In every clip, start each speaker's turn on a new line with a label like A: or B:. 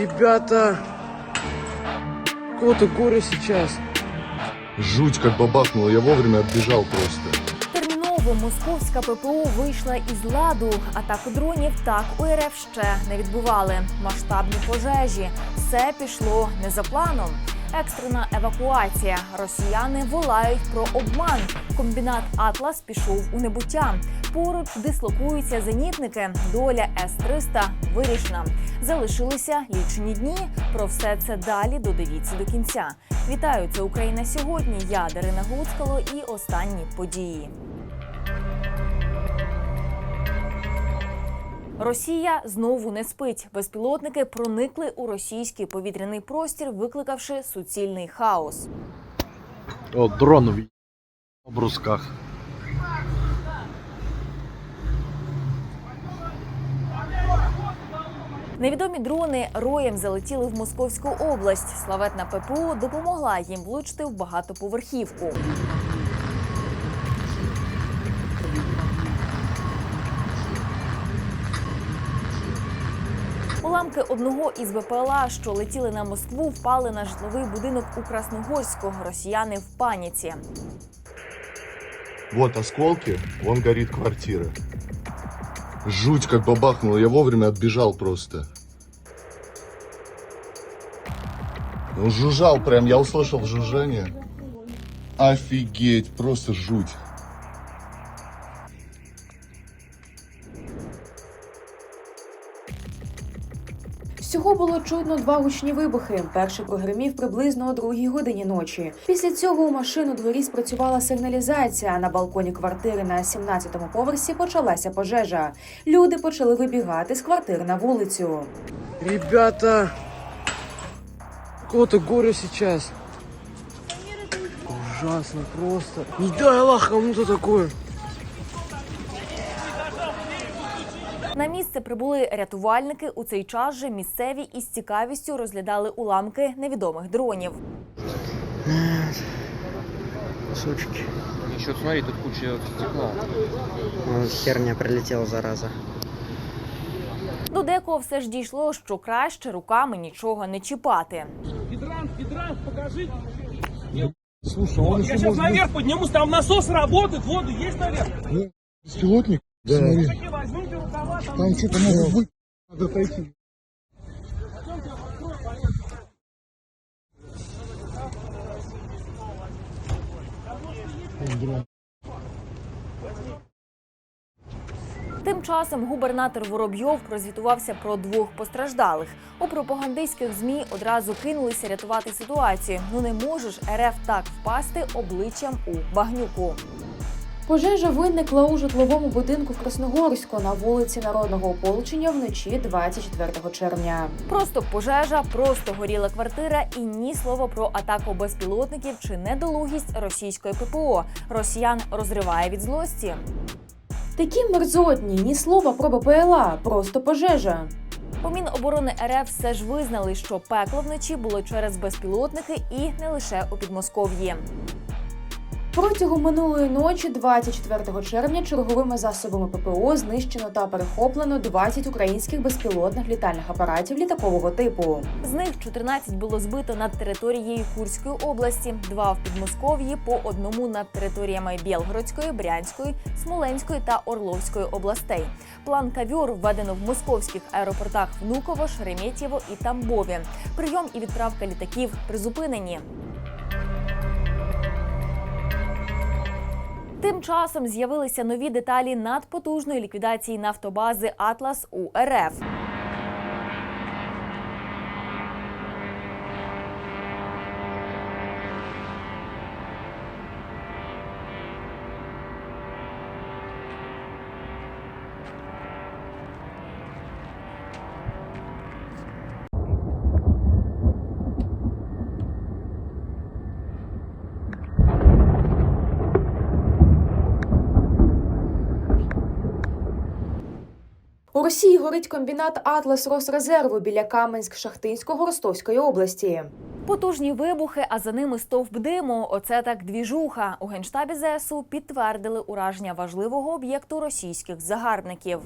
A: Ребята, какое-то горе сейчас.
B: Жуть как бабахнуло, я вовремя отбежал просто.
C: Терміново московська ППО вийшла із ладу. Атаку дронів так у РФ ще не відбували. Масштабні пожежі. Все пішло не за планом. Екстрена евакуація. Росіяни волають про обман. Комбінат Атлас пішов у небуття. Поруч дислокуються зенітники. Доля С-300 вирішена. Залишилися лічені дні. Про все це далі додивіться до кінця. Вітаю, це Україна сьогодні. Я Дарина Гуцкало і останні події. Росія знову не спить. Безпілотники проникли у російський повітряний простір, викликавши суцільний хаос.
A: О, дрон в брусках.
C: Невідомі дрони роєм залетіли в Московську область. Славетна ППО допомогла їм влучити в багатоповерхівку. Уламки одного із БПЛА, що летіли на Москву, впали на житловий будинок у Красногорську. Росіяни в паніці.
B: Вот осколки, вон горит квартира. Жуть как бабахнуло, я вовремя отбежал просто. Он жужжал прям, я услышал жужжание. Офигеть, просто жуть.
D: Всього було чутно два гучні вибухи. Перший прогримів приблизно о другій годині ночі. Після цього у машину дворі спрацювала сигналізація. На балконі квартири на 17-му поверсі почалася пожежа. Люди почали вибігати з квартир на вулицю.
A: Ребята, какое-то горе сейчас. Ужасно просто. Не дай Аллах кому-то такое.
C: На місце прибули рятувальники. У цей час же місцеві із цікавістю розглядали уламки невідомих дронів.
E: Сучки.
F: Еще смотри, тут куча стекла.
E: Ну, херня прилетела, зараза.
C: До декого все ж дійшло, що краще руками нічого не чіпати.
G: Гидрант, гидрант, покажи.
B: Слушай, он
G: Я сейчас наверх поднимусь, там насос работает, воду есть наверх.
B: Беспилотник? Да. Смотри,
G: там
B: что-то может быть. Надо отойти.
C: Тим часом губернатор Воробйов прозвітувався про двох постраждалих. У пропагандистських змі одразу кинулися рятувати ситуацію. Ну не можеш РФ так впасти обличчям у багнюку.
D: Пожежа виникла у житловому будинку в Красногорську на вулиці Народного ополчення вночі 24 червня.
C: Просто пожежа, просто горіла квартира і ні слова про атаку безпілотників чи недолугість російської ППО. Росіян розриває від злості.
D: Такі мерзотні, ні слова про БПЛА, просто пожежа.
C: У Міноборони РФ все ж визнали, що пекло вночі було через безпілотники і не лише у Підмосков'ї.
D: Протягом минулої ночі, 24 червня, черговими засобами ППО знищено та перехоплено 20 українських безпілотних літальних апаратів літакового типу.
C: З них 14 було збито над територією Курської області, два в Підмосков'ї, по одному над територіями Білгородської, Брянської, Смоленської та Орловської областей. План кавьор введено в московських аеропортах Внуково, Шереметьєво і Тамбові. Прийом і відправка літаків призупинені. Тим часом з'явилися нові деталі надпотужної ліквідації нафтобази Атлас у РФ.
D: У Росії горить комбінат Атлас Росрезерву біля Каменськ-Шахтинського Ростовської області.
C: Потужні вибухи, а за ними стовп диму. Оце так двіжуха. У генштабі ЗСУ підтвердили ураження важливого об'єкту російських загарбників.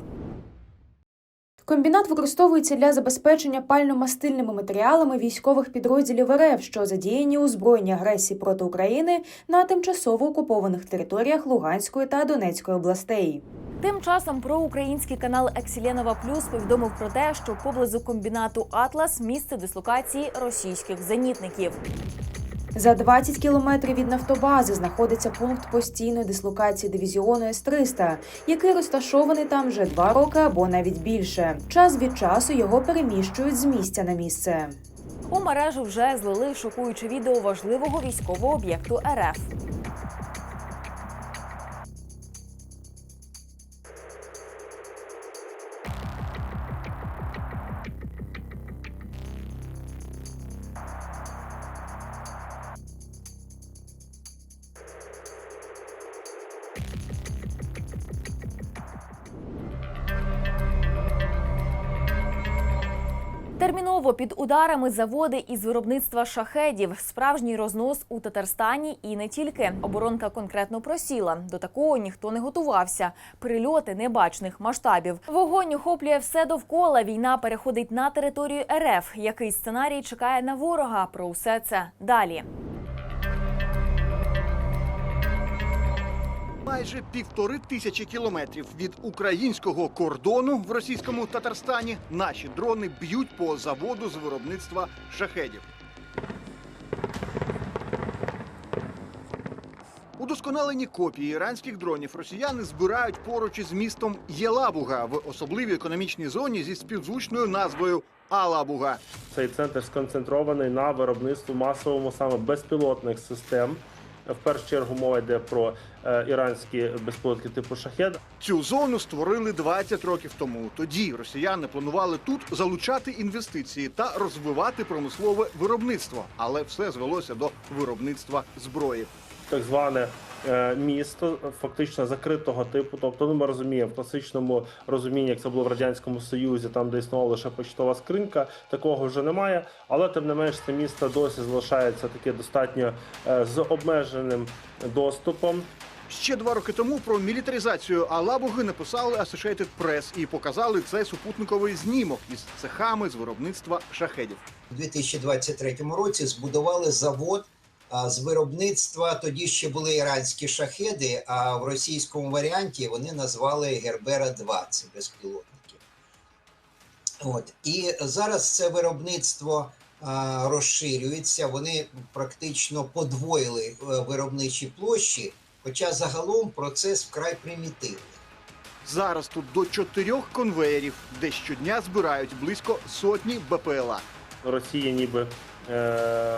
D: Комбінат використовується для забезпечення пально-мастильними матеріалами військових підрозділів РФ, що задіяні у збройній агресії проти України на тимчасово окупованих територіях Луганської та Донецької областей.
C: Тим часом проукраїнський канал Ексіленова Плюс повідомив про те, що поблизу комбінату Атлас місце дислокації російських зенітників.
D: За 20 кілометрів від нафтобази знаходиться пункт постійної дислокації дивізіону С-300, який розташований там вже два роки або навіть більше. Час від часу його переміщують з місця на місце.
C: У мережу вже злили шокуюче відео важливого військового об'єкту РФ. Терміново під ударами заводи із виробництва шахедів, справжній рознос у Татарстані і не тільки. Оборонка конкретно просіла. До такого ніхто не готувався. Прильоти небачних масштабів. Вогонь охоплює все довкола. Війна переходить на територію РФ. Який сценарій чекає на ворога? Про усе це далі.
H: Майже півтори тисячі кілометрів від українського кордону в російському Татарстані наші дрони б'ють по заводу з виробництва шахедів. Удосконалені копії іранських дронів росіяни збирають поруч із містом Єлабуга в особливій економічній зоні зі співзвучною назвою Алабуга.
I: Цей центр сконцентрований на виробництві масовому саме безпілотних систем. В першу чергу мова йде про е, іранські безпілотки типу шахед.
H: Цю зону створили 20 років тому. Тоді росіяни планували тут залучати інвестиції та розвивати промислове виробництво, але все звелося до виробництва зброї.
I: Так зване е, місто фактично закритого типу. Тобто, ну ми розуміємо в класичному розумінні, як це було в радянському союзі, там де існувала лише почтова скринька, такого вже немає. Але тим не менш, це місто досі залишається таке достатньо е, з обмеженим доступом.
H: Ще два роки тому про мілітаризацію Алабуги написали Associated Press і показали цей супутниковий знімок із цехами з виробництва шахедів.
J: у 2023 році збудували завод з виробництва. Тоді ще були іранські шахеди, а в російському варіанті вони назвали Гербера 2 це безпілотники. От і зараз це виробництво а, розширюється. Вони практично подвоїли е, виробничі площі, хоча загалом процес вкрай примітивний.
H: Зараз тут до чотирьох конвеєрів, де щодня збирають близько сотні БПЛА.
I: Росія ніби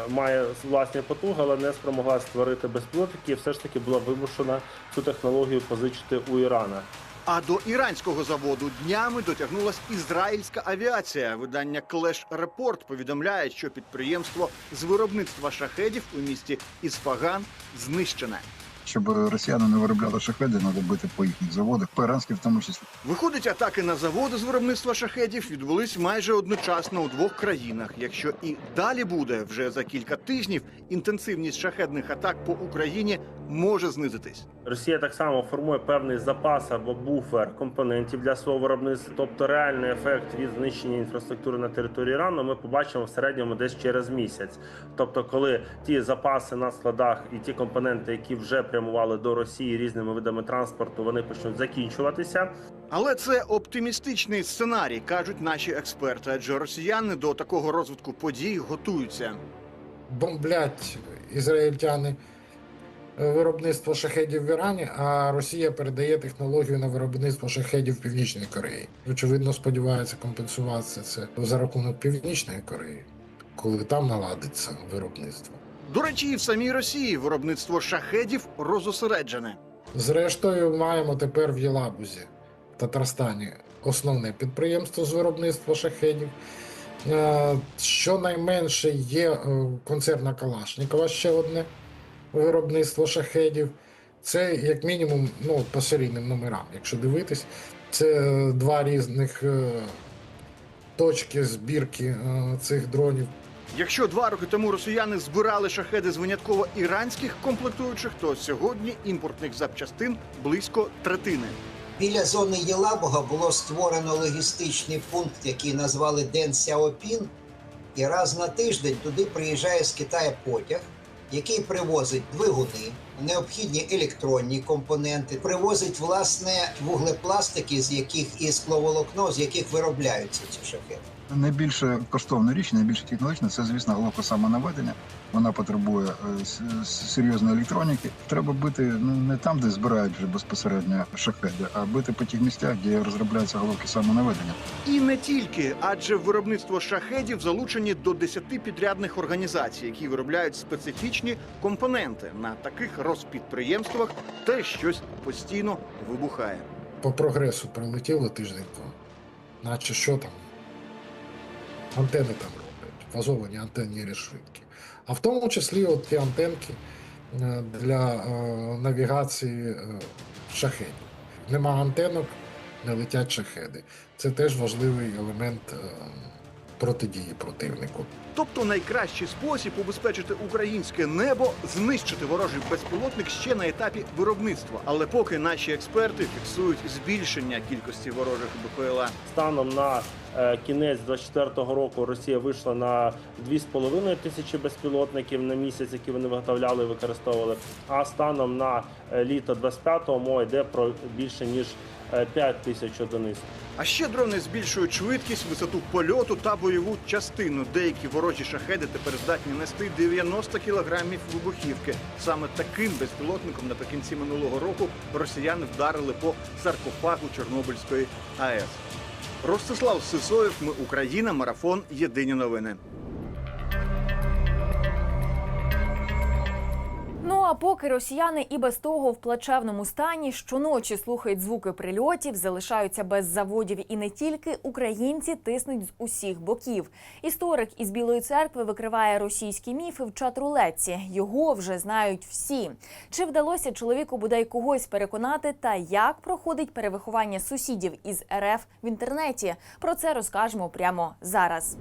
I: має власні потуги, але не спромогла створити безпілотники, і все ж таки була вимушена цю технологію позичити у Ірана.
H: А до іранського заводу днями дотягнулася ізраїльська авіація. Видання Clash Report повідомляє, що підприємство з виробництва шахедів у місті Ісфаган знищене.
K: Щоб росіяни не виробляли шахеди, треба бити по їхніх заводах, по іранських в тому числі.
H: Виходить, атаки на заводи з виробництва шахедів відбулись майже одночасно у двох країнах. Якщо і далі буде вже за кілька тижнів, інтенсивність шахедних атак по Україні може знизитись.
I: Росія так само формує певний запас або буфер компонентів для свого виробництва. Тобто реальний ефект від знищення інфраструктури на території Ірану ми побачимо в середньому десь через місяць. Тобто, коли ті запаси на складах і ті компоненти, які вже прямували до Росії різними видами транспорту, вони почнуть закінчуватися.
H: Але це оптимістичний сценарій, кажуть наші експерти. Адже росіяни до такого розвитку подій готуються.
L: бомблять ізраїльтяни виробництво шахедів в Ірані, а Росія передає технологію на виробництво шахедів в Північній Кореї. Очевидно, сподівається компенсувати це за рахунок Північної Кореї, коли там наладиться виробництво.
H: До речі, і в самій Росії виробництво шахедів розосереджене.
L: Зрештою, маємо тепер в Єлабузі, Татарстані, основне підприємство з виробництва шахедів. Е, Щонайменше є е, концерна Калашникова ще одне виробництво шахедів. Це як мінімум ну, по серійним номерам, якщо дивитись, це е, два різних точки збірки цих дронів.
H: Якщо два роки тому росіяни збирали шахеди з винятково іранських комплектуючих, то сьогодні імпортних запчастин близько третини.
J: Біля зони Єлабуга було створено логістичний пункт, який назвали Ден Сяопін. І раз на тиждень туди приїжджає з Китаю потяг, який привозить двигуни, необхідні електронні компоненти, привозить власне вуглепластики, з яких і скловолокно, з яких виробляються ці шахеди.
K: Найбільш коштовна річ, найбільш технологічна, це, звісно, головка самонаведення. Вона потребує е, серйозної електроніки. Треба бити ну не там, де збирають вже безпосередньо шахеди, а бити по тих місцях, де розробляються головки самонаведення.
H: І не тільки, адже в виробництво шахедів залучені до 10 підрядних організацій, які виробляють специфічні компоненти на таких розпідприємствах, те щось постійно вибухає.
L: По прогресу прилетіло тиждень. Наче що там? Антени там роблять, фазовані антенні решітки. А в тому числі от ті антенки е, для е, навігації е, шахедів. Нема антенок, не летять шахеди. Це теж важливий елемент е, протидії противнику.
H: Тобто найкращий спосіб убезпечити українське небо знищити ворожий безпілотник ще на етапі виробництва. Але поки наші експерти фіксують збільшення кількості ворожих БПЛА.
I: Станом на е, кінець 24-го року Росія вийшла на 2,5 тисячі безпілотників на місяць, які вони виготовляли і використовували. А станом на е, літо 25-го мова йде про більше ніж 5 тисяч одиниць.
H: А ще дрони збільшують швидкість, висоту польоту та бойову частину. Деякі ворожі шахеди тепер здатні нести 90 кілограмів вибухівки. Саме таким безпілотником наприкінці минулого року росіяни вдарили по саркофагу Чорнобильської АЕС. Ростислав Сисоєв, ми Україна, марафон. Єдині новини.
C: А поки росіяни і без того в плачевному стані щоночі слухають звуки прильотів, залишаються без заводів і не тільки українці тиснуть з усіх боків. Історик із Білої церкви викриває російські міфи в чат-рулетці. Його вже знають всі. Чи вдалося чоловіку бодай когось переконати, та як проходить перевиховання сусідів із РФ в інтернеті? Про це розкажемо прямо зараз.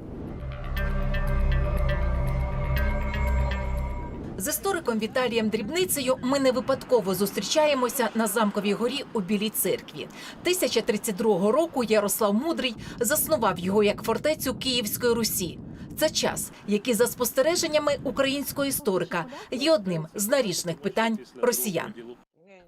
M: З істориком Віталієм Дрібницею ми не випадково зустрічаємося на замковій горі у Білій церкві. 1032 року Ярослав Мудрий заснував його як фортецю Київської Русі. Це час, який за спостереженнями українського історика є одним з наріжних питань росіян.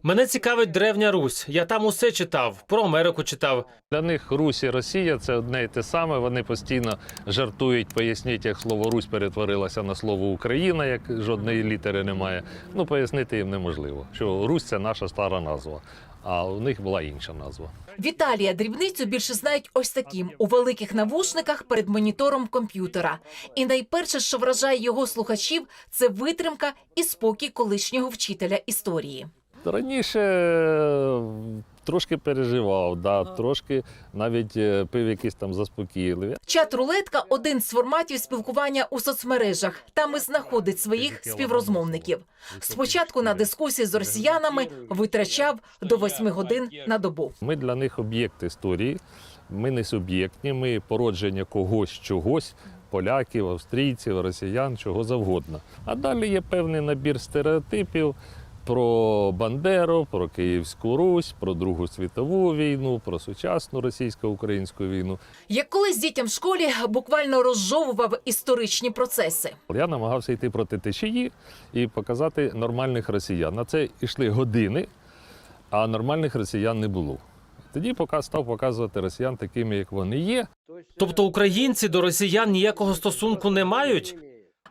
N: Мене цікавить древня Русь. Я там усе читав, про Америку читав.
O: Для них Русь і Росія це одне і те саме. Вони постійно жартують, поясніть, як слово Русь перетворилося на слово Україна, як жодної літери немає. Ну пояснити їм неможливо, що Русь це наша стара назва, а у них була інша назва.
M: Віталія Дрібницю більше знають ось таким у великих навушниках перед монітором комп'ютера. І найперше, що вражає його слухачів, це витримка і спокій колишнього вчителя історії.
O: Раніше е, трошки переживав, да, трошки навіть е, пив якісь там заспокійливі.
M: Чат рулетка один з форматів спілкування у соцмережах. Там і знаходить своїх співрозмовників. Спочатку на дискусії з росіянами витрачав до восьми годин на добу.
O: Ми для них об'єкт історії. Ми не суб'єктні, ми породження когось чогось. Поляків, австрійців, росіян, чого завгодно. А далі є певний набір стереотипів про Бандеру, про Київську Русь, про Другу світову війну, про сучасну російсько-українську війну.
M: Як колись дітям в школі буквально розжовував історичні процеси.
O: Я намагався йти проти течії і показати нормальних росіян. На це йшли години, а нормальних росіян не було. Тоді поки став показувати росіян такими, як вони є.
N: Тобто українці до росіян ніякого стосунку не мають?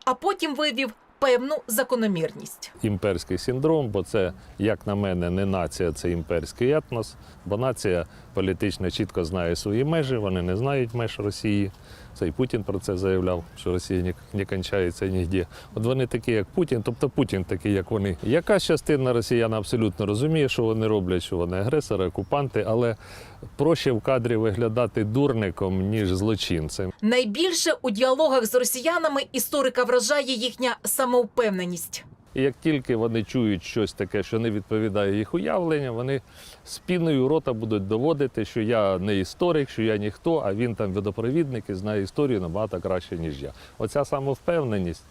M: А потім вивів певну закономірність.
O: імперський синдром, бо це, як на мене, не нація, це імперський етнос. Бо нація політично чітко знає свої межі, вони не знають меж Росії. Це і Путін про це заявляв, що Росія не, не кончається ніде. От вони такі, як Путін, тобто Путін такий, як вони. Якась частина росіян абсолютно розуміє, що вони роблять, що вони агресори, окупанти, але проще в кадрі виглядати дурником, ніж злочинцем.
M: Найбільше у діалогах з росіянами історика вражає їхня самовпевненість.
O: І як тільки вони чують щось таке, що не відповідає їх уявленню, вони з піною рота будуть доводити, що я не історик, що я ніхто, а він там водопровідник і знає історію набагато краще, ніж я. Оця самовпевненість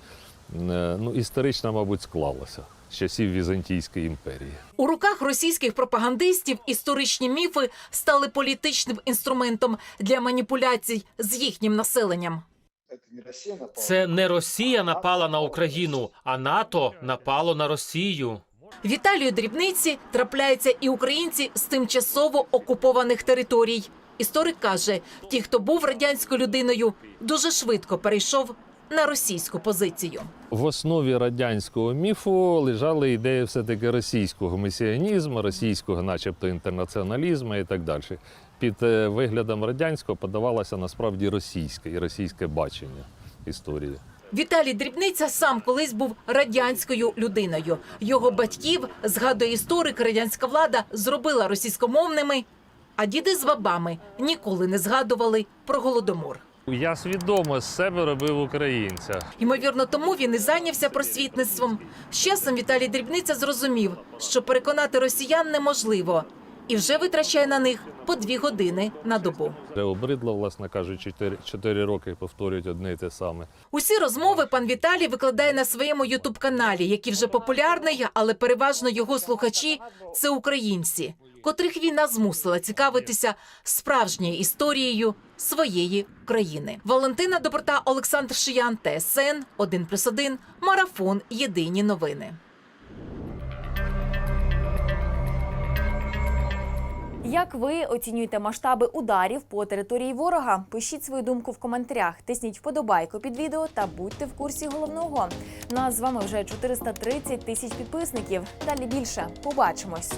O: е, ну, історично, мабуть, склалася часів Візантійської імперії.
M: У руках російських пропагандистів історичні міфи стали політичним інструментом для маніпуляцій з їхнім населенням.
N: Це не Росія напала на Україну, а НАТО напало на Росію.
M: Віталію дрібниці трапляються і українці з тимчасово окупованих територій. Історик каже: ті, хто був радянською людиною, дуже швидко перейшов на російську позицію.
O: В основі радянського міфу лежали ідеї все-таки російського месіанізму, російського, начебто, інтернаціоналізму і так далі. Під е, виглядом радянського подавалося насправді російське і російське бачення історії.
M: Віталій Дрібниця сам колись був радянською людиною. Його батьків, згадує історик, радянська влада зробила російськомовними, а діди з бабами ніколи не згадували про голодомор.
O: Я свідомо з себе робив українця.
M: Ймовірно, тому він і зайнявся просвітництвом. З часом Віталій Дрібниця зрозумів, що переконати росіян неможливо, і вже витрачає на них по дві години на добу.
O: Вже обридло, власне кажучи, чотири, чотири роки повторюють одне і те саме.
M: Усі розмови пан Віталій викладає на своєму ютуб-каналі, який вже популярний, але переважно його слухачі це українці, котрих війна змусила цікавитися справжньою історією своєї країни. Валентина Доброта, Олександр Шиян, ТСН 1+,1, Марафон. Єдині новини.
C: Як ви оцінюєте масштаби ударів по території ворога? Пишіть свою думку в коментарях, тисніть вподобайку під відео та будьте в курсі головного. Нас з вами вже 430 тисяч підписників. Далі більше. Побачимось.